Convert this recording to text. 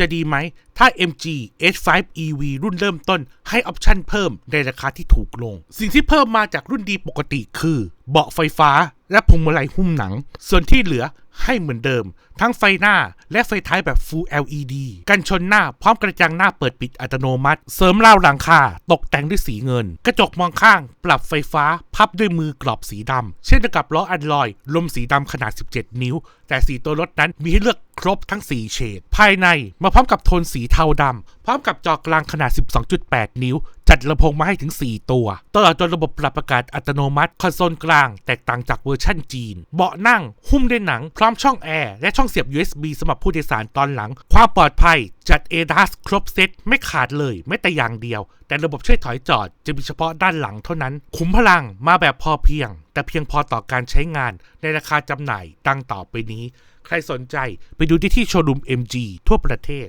จะดีไหม ถ้า MG H5 EV รุ่นเริ่มต้นให้ออปชั่นเพิ่มในราคาที่ถูกลง สิ่งที่เพิ่มมาจากรุ่นดีปกติคือ เบาะไฟฟ้าและพวงมาลัยหุ้มหนัง ส่วนที่เหลือ ให้เหมือนเดิม ทั้งไฟหน้าและไฟท้ายแบบ Full LED กันชนหน้าพร้อมกระจังหน้าเปิดปิดอัตโนมัติ เสริมราวหลังคาตกแต่งด้วยสีเงิน กระจกมองข้าง ปรับไฟฟ้า พับด้วยมือกรอบสีดำเช่นเดียวกับล้ออันลอยลมสีดำขนาด 17 นิ้ว แต่สีตัวรถนั้นมีให้เลือกครบทั้ง 4 เฉด ภายในมาพร้อมกับโทนสีเทาดำพร้อมกับจอกลางขนาด 12.8 นิ้ว จัดลำโพงมาให้ถึง 4 ตัว ตลอดจนระบบปรับอากาศอัตโนมัติคอนโซลกลางแตกต่างจากเวอร์ชั่นจีน เบาะนั่ง หุ้มด้วยหนัง พร้อมช่องแอร์และช่องเสียบ USB สำหรับผู้โดยสารตอนหลัง ความปลอดภัยจัด ADAS ครบเซตไม่ขาดเลยแม้แต่อย่างเดียว แต่ระบบช่วยถอยจอดจะมีเฉพาะด้านหลังเท่านั้น ขุมพลังมาแบบพอเพียง แต่เพียงพอต่อการใช้งานในราคาจำหน่ายดังต่อไปนี้ ใครสนใจไปดูได้ที่โชว์รูม MG ทั่วประเทศ